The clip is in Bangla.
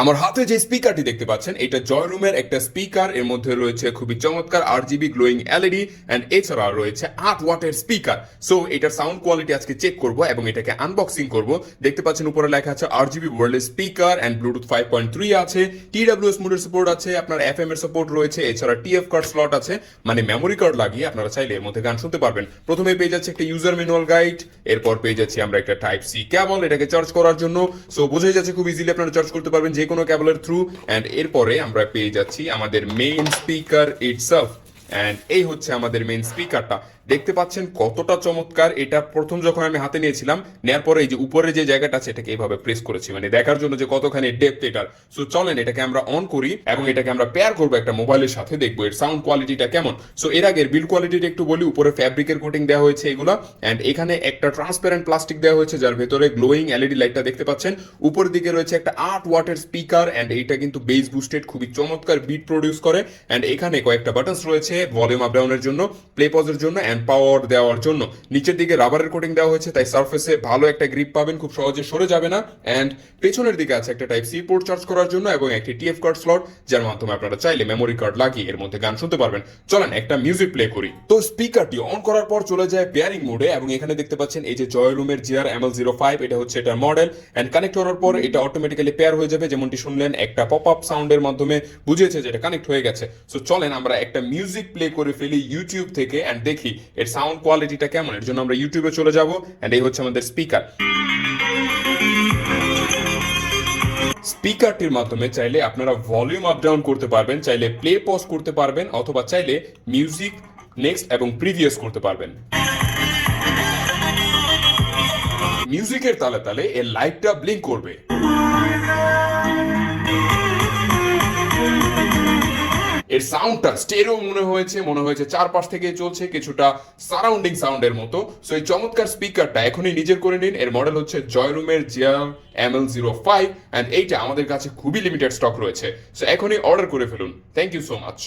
আমার হাতে যে স্পিকারটি দেখতে পাচ্ছেন, এটা জয় জয়রুমের একটা স্পিকার। এর মধ্যে রয়েছে খুবই চমৎকার R GB glowing LED and এছাড়া রয়েছে আট ওয়াটের স্পিকার সো এটার সাউন্ড কোয়ালিটি আজকে চেক করব এবং এটাকে আনবক্সিং করব। দেখতে পাচ্ছেন উপরে লেখা আছে আর GB world speaker and Bluetooth five point three আছে। টিডাব্লিউএস মোডের সাপোর্ট আছে, আপনার এফ এম এর সাপোর্ট রয়েছে, এছাড়া টিএফ কার্ড স্লট আছে। মানে মেমোরি কার্ড লাগিয়ে আপনারা চাইলে এর মধ্যে গান শুনতে পারবেন। প্রথমে পেয়ে যাচ্ছে একটা ইউজার ম্যানুয়াল গাইড এরপর পেয়ে যাচ্ছি আমরা একটা টাইপ সি কেবল এটাকে চার্জ করার জন্য। সো বোঝাই যাচ্ছে খুব ইজিলি আপনারা চার্জ করতে পারবেন যে কোনো ক্যাবলের থ্রু অ্যান্ড এরপরে আমরা পেয়ে যাচ্ছি আমাদের মেইন স্পিকার ইটসেলফ এন্ড এই হচ্ছে আমাদের মেইন স্পিকারটা দেখতে পাচ্ছেন কতটা চমৎকার। এটা প্রথম যখন আমি হাতে নিয়েছিলাম, নেয়ার পরে এই যে উপরে যে জায়গাটা আছে, এটাকে এইভাবে প্রেস করেছি। মানে দেখার জন্য যে কতখানি ডেপথ এটার। সো চলেন এটাকে আমরা অন করি এবং এটাকে আমরা পেয়ার করব একটা মোবাইলের সাথে, দেখব এর সাউন্ড কোয়ালিটিটা কেমন। সো এর আগের বিল কোয়ালিটিটা একটু বলি, উপরে ফ্যাব্রিকের কোটিং দেওয়া হয়েছে এগুলো। এন্ড এখানে একটা ট্রান্সপারেন্ট প্লাস্টিক দেওয়া হয়েছে, যার ভেতরে গ্লোয়িং এলইডি লাইটটা দেখতে পাচ্ছেন। উপর দিকে রয়েছে একটা আট ওয়াটের স্পিকার এন্ড এইটা কিন্তু বেস বুস্টেড খুবই চমৎকার বিট প্রডিউস করে। এন্ড এখানে কয়েকটা বাটনস রয়েছে ভলিউম আপ ডাউনের জন্য প্লে পজের জন্য এন্ড পাওয়ার দেওয়ার জন্য। নিচের দিকে রাবারের কোটিং দেওয়া হয়েছে, তাই সারফেসে ভালো একটা গ্রিপ পাবেন, খুব সহজে সরে যাবে না। এন্ড পেছনের দিকে আছে একটা টাইপ সি পোর্ট চার্জ করার জন্য এবং একটি টিএফ কার্ড স্লট যার মাধ্যমে আপনারা চাইলে মেমোরি কার্ড লাগিয়ে এর মধ্যে গান শুনতে পারবেন। চলেন একটা মিউজিক প্লে করি। তো স্পিকারটি অন করার পর চলে যায় পেয়ারিং মোডে এবং এখানে দেখতে পাচ্ছেন এই যে জয়লুমের GR M L zero five এটা হচ্ছে এটার মডেল এন্ড কানেক্ট করার পর এটা অটোমেটিক্যালি পেয়ার হয়ে যাবে, যেমনটি শুনলেন, একটা পপ আপ সাউন্ডের মাধ্যমে বুঝিয়েছে যে এটা কানেক্ট হয়ে গেছে। সো চলেন আমরা একটা মিউজিক প্লে করে ফেলি ইউটিউব থেকে এন্ড দেখি এর সাউন্ড কোয়ালিটিটা কেমন? এর জন্য আমরা ইউটিউবে চলে যাব এন্ড এই হচ্ছে আমাদের স্পিকার স্পিকারটির মাধ্যমে চাইলে আপনারা ভলিউম আপ ডাউন করতে পারবেন, চাইলে প্লে পজ করতে পারবেন, অথবা চাইলে মিউজিক নেক্সট এবং প্রিভিয়াস করতে পারবেন। মিউজিকের তালে তালে এর লাইটটা ব্লিঙ্ক করবে। এর সাউন্ডটা স্টেরো মনে হয়েছে মনে হয়েছে চারপাশ থেকে চলছে কিছুটা সারাউন্ডিং সাউন্ডের মতো। সো এই চমৎকার স্পিকারটা এখনই নিজের করে নিন। এর মডেল হচ্ছে জয়রুমের GR M L zero five and এইটা আমাদের কাছে খুবই লিমিটেড স্টক রয়েছে। সো এখনই অর্ডার করে ফেলুন। Thank you so much